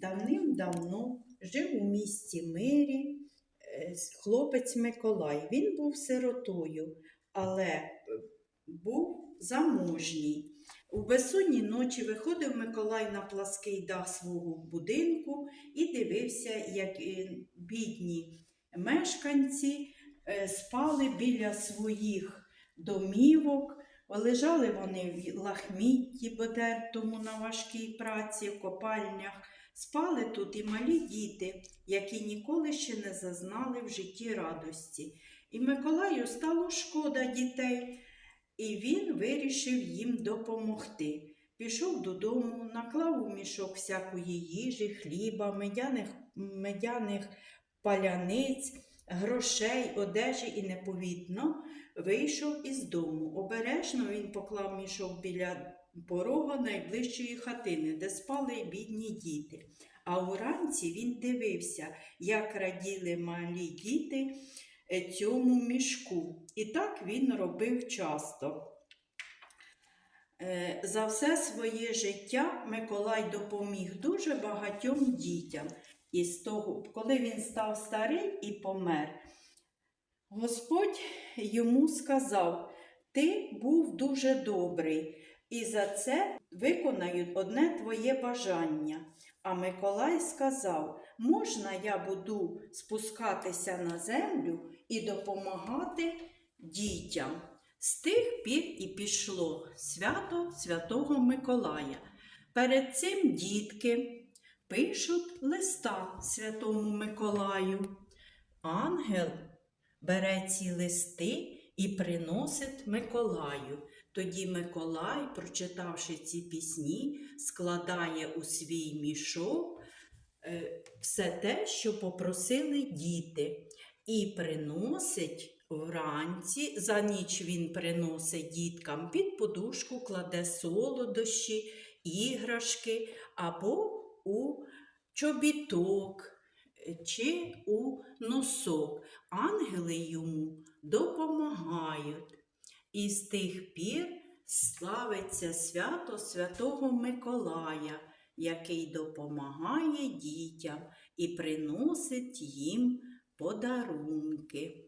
Давним-давно жив у місті Мирі е, хлопець Миколай. Він був сиротою, але е, був заможній. У безсонні ночі виходив Миколай на плаский дах свого будинку і дивився, як е, бідні мешканці спали біля своїх домівок. Лежали вони в лахмітті потертому на важкій праці, в копальнях. Спали тут і малі діти, які ніколи ще не зазнали в житті радості. І Миколаю стало шкода дітей, і він вирішив їм допомогти. Пішов додому, наклав у мішок всякої їжі, хліба, медяних, медяних паляниць, грошей, одежі і неповітно вийшов із дому. Обережно він поклав мішок біля порога найближчої хатини, де спали бідні діти. А уранці він дивився, як раділи малі діти е, цьому мішку. І так він робив часто. Е, За все своє життя Миколай допоміг дуже багатьом дітям. І з того, коли він став старий і помер, Господь йому сказав: Ти був дуже добрий, і за це виконають одне твоє бажання. А Миколай сказав: Можна я буду спускатися на землю і допомагати дітям? З тих пір і пішло свято Святого Миколая. Перед цим дітки пишуть листа Святому Миколаю. Ангел бере ці листи і приносить Миколаю. Тоді Миколай, прочитавши ці пісні, складає у свій мішок е, все те, що попросили діти, і приносить вранці, за ніч він приносить діткам під подушку, кладе солодощі, іграшки або у чобіток чи у носок. Ангели йому допомагають. І з тих пір славиться свято Святого Миколая, який допомагає дітям і приносить їм подарунки.